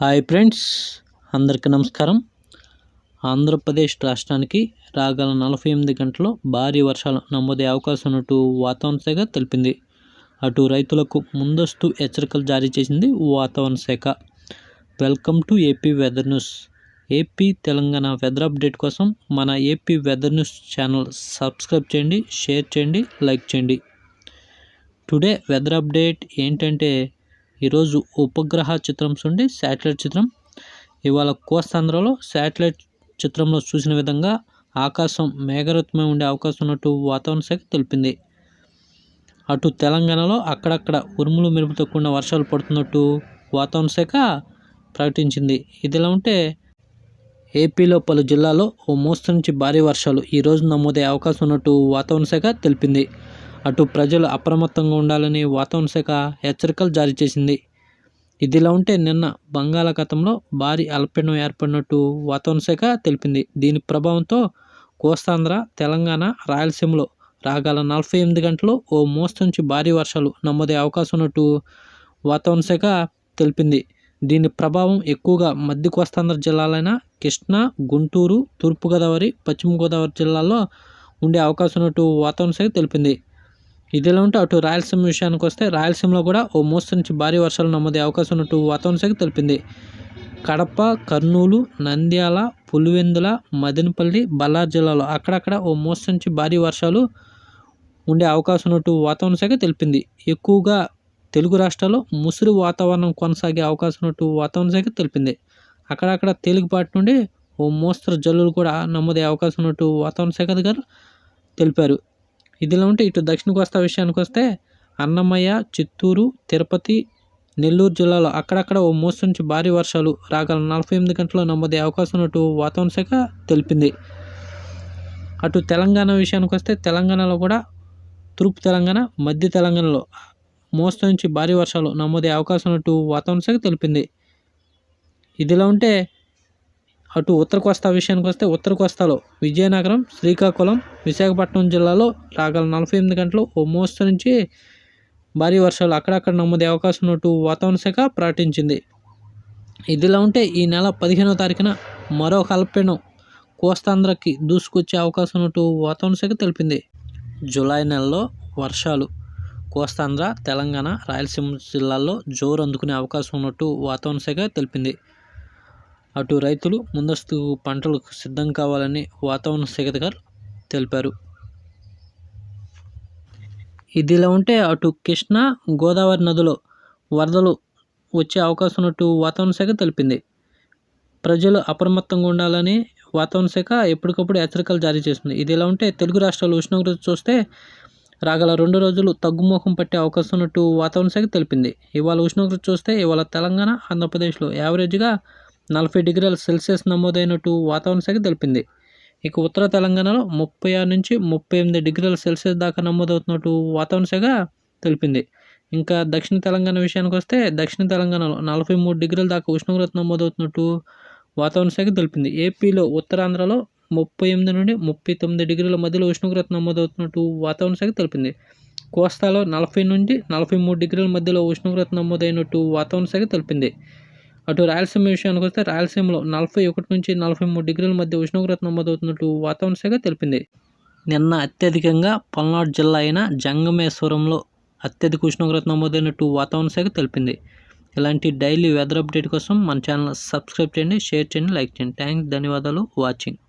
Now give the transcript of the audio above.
Hi friends అందరికీ నమస్కారం. ఆంధ్రప్రదేశ్ రాష్ట్రానికి రాగల నలభై ఎనిమిది గంటల్లో భారీ వర్షాలు నమోదే అవకాశం ఉన్నట్టు వాతావరణ శాఖ తెలిపింది. అటు రైతులకు ముందస్తు హెచ్చరికలు జారీ చేసింది వాతావరణ శాఖ. Welcome to AP weather news. AP Telangana weather update కోసం మన AP weather news channel subscribe చేయండి షేర్ చేయండి లైక్ చేయండి. టుడే వెదర్ అప్డేట్ ఏంటంటే ఈరోజు ఉపగ్రహ చిత్రం చూడండి శాటిలైట్ చిత్రం. ఇవాళ కోస్తాంధ్రలో శాటిలైట్ చిత్రంలో చూసిన విధంగా ఆకాశం మేఘరత్మై ఉండే అవకాశం ఉన్నట్టు వాతావరణ శాఖ తెలిపింది. అటు తెలంగాణలో అక్కడక్కడ ఉరుములు మెరుపుతో కూడిన వర్షాలు పడుతున్నట్టు వాతావరణ శాఖ ప్రకటించింది. ఇదిలా ఉంటే ఏపీలో పలు జిల్లాల్లో ఓ మోస్తరు నుంచి భారీ వర్షాలు ఈరోజు నమోదయ్యే అవకాశం ఉన్నట్టు వాతావరణ శాఖ తెలిపింది. అటు ప్రజలు అప్రమత్తంగా ఉండాలని వాతావరణ శాఖ హెచ్చరికలు జారీ చేసింది. ఇదిలా ఉంటే నిన్న బంగాళాఖాతంలో భారీ అల్పపీడనం ఏర్పడినట్టు వాతావరణ శాఖ తెలిపింది. దీని ప్రభావంతో కోస్తాంధ్ర తెలంగాణ రాయలసీమలో రాగల నలభై ఎనిమిది గంటలు ఓ మోస్తు నుంచి భారీ వర్షాలు నమోదయ్యే అవకాశం ఉన్నట్టు వాతావరణ శాఖ తెలిపింది. దీని ప్రభావం ఎక్కువగా మధ్య కోస్తాంధ్ర జిల్లాలైన కృష్ణా గుంటూరు తూర్పుగోదావరి పశ్చిమ గోదావరి జిల్లాల్లో ఉండే అవకాశం ఉన్నట్టు వాతావరణ శాఖ తెలిపింది. ఇదిలా ఉంటే అటు రాయలసీమ విషయానికి వస్తే రాయలసీమలో కూడా ఓ మోస్తరు నుంచి భారీ వర్షాలు నమోదే అవకాశం ఉన్నట్టు వాతావరణ శాఖ తెలిపింది. కడప కర్నూలు నంద్యాల పులివెందుల మదనపల్లి బళ్ళారి జిల్లాలో అక్కడక్కడ ఓ మోస్తరు నుంచి భారీ వర్షాలు ఉండే అవకాశం ఉన్నట్టు వాతావరణ శాఖ తెలిపింది. ఎక్కువగా తెలుగు రాష్ట్రాల్లో ముసురు వాతావరణం కొనసాగే అవకాశం ఉన్నట్టు వాతావరణ శాఖ తెలిపింది. అక్కడక్కడ తేలికపాటి నుండి ఓ మోస్తరు జల్లులు కూడా నమోదే అవకాశం ఉన్నట్టు వాతావరణ శాఖ అధికారులు తెలిపారు. ఇదిలా ఉంటే ఇటు దక్షిణ కోస్తా విషయానికి వస్తే అన్నమయ్య చిత్తూరు తిరుపతి నెల్లూరు జిల్లాలో అక్కడక్కడ ఓ మోస్తు నుంచి భారీ వర్షాలు రాగల నలభై ఎనిమిది గంటల్లో నమోదే అవకాశం ఉన్నట్టు వాతావరణ శాఖ తెలిపింది. అటు తెలంగాణ విషయానికి వస్తే తెలంగాణలో కూడా తూర్పు తెలంగాణ మధ్య తెలంగాణలో మోస్తు నుంచి భారీ వర్షాలు నమోదే అవకాశం ఉన్నట్టు వాతావరణ శాఖ తెలిపింది. ఇదిలా ఉంటే అటు ఉత్తర కోస్తా విషయానికి వస్తే ఉత్తర కోస్తాలో విజయనగరం శ్రీకాకుళం విశాఖపట్నం జిల్లాలో రాగల నలభై ఎనిమిది గంటలు ఓ మోస్తరు నుంచి భారీ వర్షాలు అక్కడక్కడ నమోదే అవకాశం ఉన్నట్టు వాతావరణ శాఖ ప్రకటించింది. ఇదిలా ఉంటే ఈ నెల పదిహేనో తారీఖున మరో అల్పపీడనం కోస్తాంధ్రకి దూసుకొచ్చే అవకాశం ఉన్నట్టు వాతావరణ శాఖ తెలిపింది. జూలై నెలలో వర్షాలు కోస్తాంధ్ర తెలంగాణ రాయలసీమ జిల్లాల్లో జోరు అందుకునే అవకాశం ఉన్నట్టు వాతావరణ శాఖ తెలిపింది. అటు రైతులు ముందస్తు పంటలకు సిద్ధం కావాలని వాతావరణ శాఖ గారు తెలిపారు. ఇదిలా ఉంటే అటు కృష్ణా గోదావరి నదిలో వరదలు వచ్చే అవకాశం ఉన్నట్టు వాతావరణ శాఖ తెలిపింది. ప్రజలు అప్రమత్తంగా ఉండాలని వాతావరణ శాఖ ఎప్పటికప్పుడు హెచ్చరికలు జారీ చేస్తుంది ఇది ఎలా ఉంటే తెలుగు రాష్ట్రాలు ఉష్ణోగ్రత చూస్తే రాగల రెండు రోజులు తగ్గుముఖం పట్టే అవకాశం ఉన్నట్టు వాతావరణ శాఖ తెలిపింది. ఇవాళ ఉష్ణోగ్రత చూస్తే ఇవాళ తెలంగాణ ఆంధ్రప్రదేశ్లో యావరేజ్గా నలభై డిగ్రీల సెల్సియస్ నమోదైనట్టు వాతావరణ శాఖ తెలిపింది. ఇక ఉత్తర తెలంగాణలో ముప్పై ఆరు నుంచి ముప్పై ఎనిమిది డిగ్రీల సెల్సియస్ దాకా నమోదవుతున్నట్టు వాతావరణ శాఖ తెలిపింది. ఇంకా దక్షిణ తెలంగాణ విషయానికి వస్తే దక్షిణ తెలంగాణలో నలభై మూడు డిగ్రీల దాకా ఉష్ణోగ్రత నమోదవుతున్నట్టు వాతావరణ శాఖ తెలిపింది. ఏపీలో ఉత్తరాంధ్రలో ముప్పై ఎనిమిది నుండి ముప్పై తొమ్మిది డిగ్రీల మధ్యలో ఉష్ణోగ్రత నమోదవుతున్నట్టు వాతావరణ శాఖ తెలిపింది. కోస్తాలో నలభై నుండి నలభై మూడు డిగ్రీల మధ్యలో ఉష్ణోగ్రత నమోదైనట్టు వాతావరణ శాఖ తెలిపింది. అటు రాయలసీమ విషయానికి వస్తే రాయలసీమలో నలభై ఒకటి నుంచి నలభై మూడు డిగ్రీల మధ్య ఉష్ణోగ్రత నమోదవుతున్నట్టు వాతావరణ శాఖ తెలిపింది. నిన్న అత్యధికంగా పల్నాడు జిల్లా అయిన జంగమేశ్వరంలో అత్యధిక ఉష్ణోగ్రత నమోదైనట్టు వాతావరణ శాఖ తెలిపింది. ఇలాంటి డైలీ వెదర్ అప్డేట్ కోసం మన ఛానల్ సబ్స్క్రైబ్ చేయండి షేర్ చేయండి లైక్ చేయండి. థ్యాంక్స్ ధన్యవాదాలు వాచింగ్.